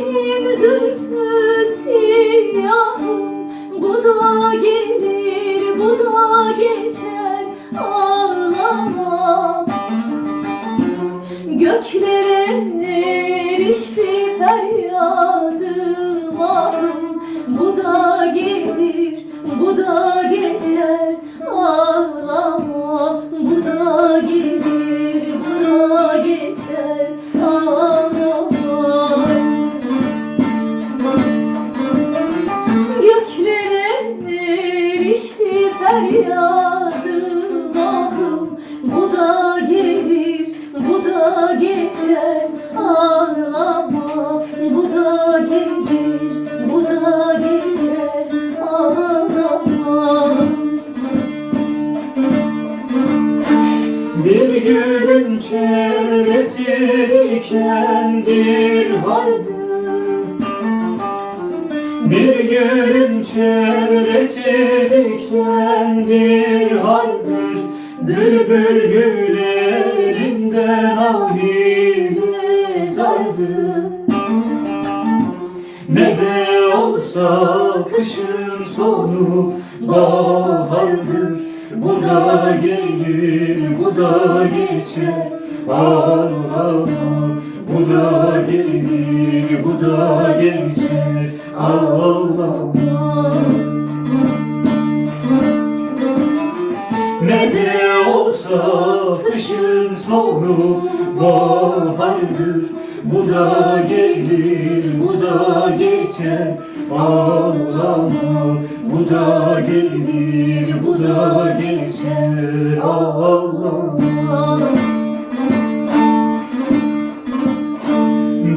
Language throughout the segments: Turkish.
Benim zülfü Bu da gelir, bu da geçer Ağlama. Göklere erişti feryadım feryadım ahım Bu da gelir, bu da geçer. Ağlama Bu da gelir, bu da geçer. Ağlama. Bir gülün çevresi dikendir Vardı Bir gülün çevresi dikendir hardır Bülbül güllerinden ahire zardır. Ne de olsa kışın sonu bahardır. Bu da gelir, bu da geçer. Ağlama Bu da gelir, bu da geçer. Ağlama Ne de olsa kışın sonu bahardır Bu da gelir, bu da geçer. Ağlama Bu da gelir, bu da geçer. Ağlama.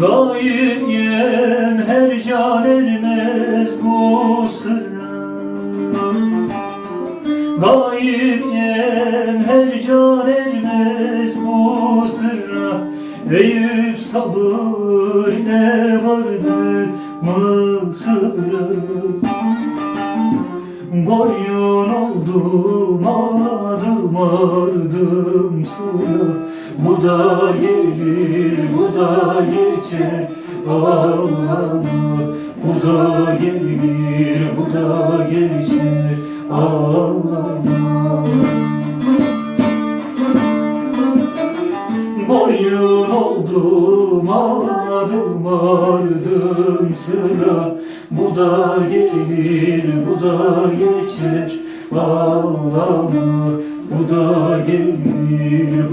Daim yen her can ermez bu sıra Daim yen her can ermez bu sırra. Eyüp sabır ne vardı mı sıra Koyun oldum ağladım ardım sıra Bu da gelir bu da geçer ağlama Bu da gelir bu da geçer Boyun oldum ağladım ardım sıra. Bu da gelir bu da geçer. Ağlama Bu da gelir